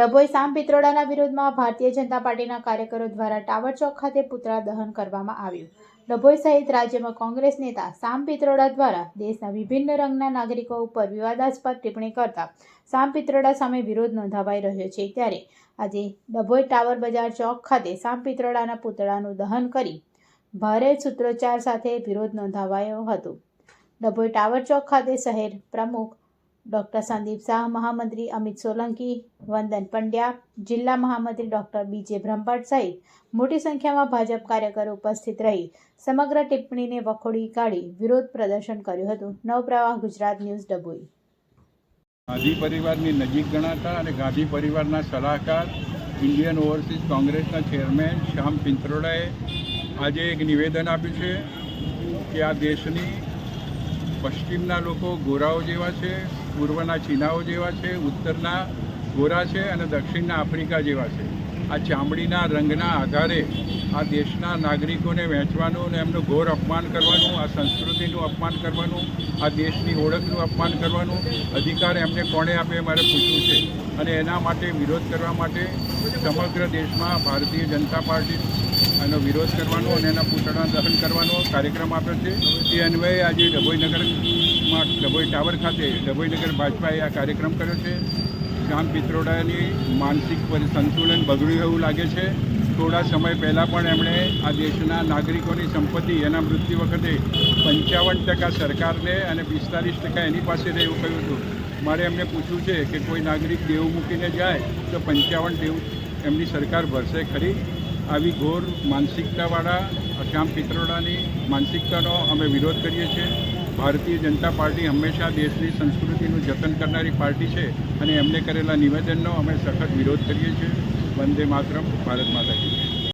ડભોઈ સામ પિત્રોડાના વિરોધમાં ભારતીય જનતા પાર્ટીના કાર્યકરો દ્વારા ટાવર ચોક ખાતે પુતળા દહન કરવામાં આવ્યું. ડભોઈ સહિત રાજ્યમાં કોંગ્રેસ નેતા સામ પિત્રોડા દ્વારા દેશના વિભિન્ન રંગના નાગરિકો ઉપર વિવાદાસ્પદ ટિપ્પણી કરતા સામ પિત્રોડા સામે વિરોધ નોંધાવાઈ રહ્યો છે. ત્યારે આજે ડભોઈ ટાવર બજાર ચોક ખાતે સામ પિત્રોડાના પુતળાનું દહન કરી ભારે સૂત્રોચ્ચાર સાથે વિરોધ નોંધાવાયો હતો. ડભોઈ ટાવર ચોક ખાતે શહેર પ્રમુખ ડૉક્ટર સંદીપ શાહ, મહામંત્રી અમિત સોલંકી, વંદન પંડ્યા, જિલ્લા મહામંત્રી ડૉક્ટર બીજે બ્રહ્મભટ્ટ સહિત મોટી સંખ્યામાં ભાજપ કાર્યકરો ઉપસ્થિત રહી સમગ્ર ટિપ્પણીને વખોડી કાઢી વિરોધ પ્રદર્શન કર્યું હતું. નવપ્રવાહ, ગુજરાત ન્યૂઝ, ડભોઈ. ગાંધી પરિવારની નજીક ગણાતા અને ગાંધી પરિવારના સલાહકાર, ઇન્ડિયન ઓવરસીઝ કોંગ્રેસના ચેરમેન શ્યામ પિંત્રોડાએ આજે એક નિવેદન આપ્યું છે કે આ દેશની પશ્ચિમના લોકો ગોરાઓ જેવા છે પૂર્વના ચીનાઓ જેવા છે, ઉત્તરના ગોરા છે અને દક્ષિણના આફ્રિકા જેવા છે. આ ચામડીના રંગના આધારે આ દેશના નાગરિકોને વહેંચવાનું અને એમનું ઘોર અપમાન કરવાનું, આ સંસ્કૃતિનું અપમાન કરવાનું, આ દેશની ઓળખનું અપમાન કરવાનું અધિકાર એમને કોણે આપે મારે પૂછવું છે. અને એના માટે વિરોધ કરવા માટે સમગ્ર દેશમાં ભારતીય જનતા પાર્ટી આનો વિરોધ કરવાનો અને એના પૂતળા દહન કરવાનો કાર્યક્રમ આપ્યો છે. એ અન્વયે આજે ડભોઈનગરમાં, ડભોઈ ટાવર ખાતે ડભોઈનગર ભાજપાએ આ કાર્યક્રમ કર્યો છે. ગામ પિત્રોડાની માનસિક સંતુલન બગડ્યું એવું લાગે છે. થોડા સમય પહેલાં પણ એમણે આ દેશના નાગરિકોની સંપત્તિ, એના મૃત્યુ વખતે પંચાવન ટકા સરકારને અને પિસ્તાલીસ ટકા એની પાસે રહે એવું કહ્યું હતું. મારે એમને પૂછવું છે કે કોઈ નાગરિક દેવું મૂકીને જાય તો પંચાવન દેવું એમની સરકાર ભરશે ખરી? આવી ઘોર માનસિકતાવાળા શ્યામ પિત્રોડાની માનસિકતાનો અમે વિરોધ કરીએ છીએ ભારતીય જનતા પાર્ટી હંમેશા દેશની સંસ્કૃતિનું જતન કરનારી પાર્ટી છે અને એમને કરેલા નિવેદનનો અમે સખત વિરોધ કરીએ છીએ વંદે માતરમ, ભારત માતા.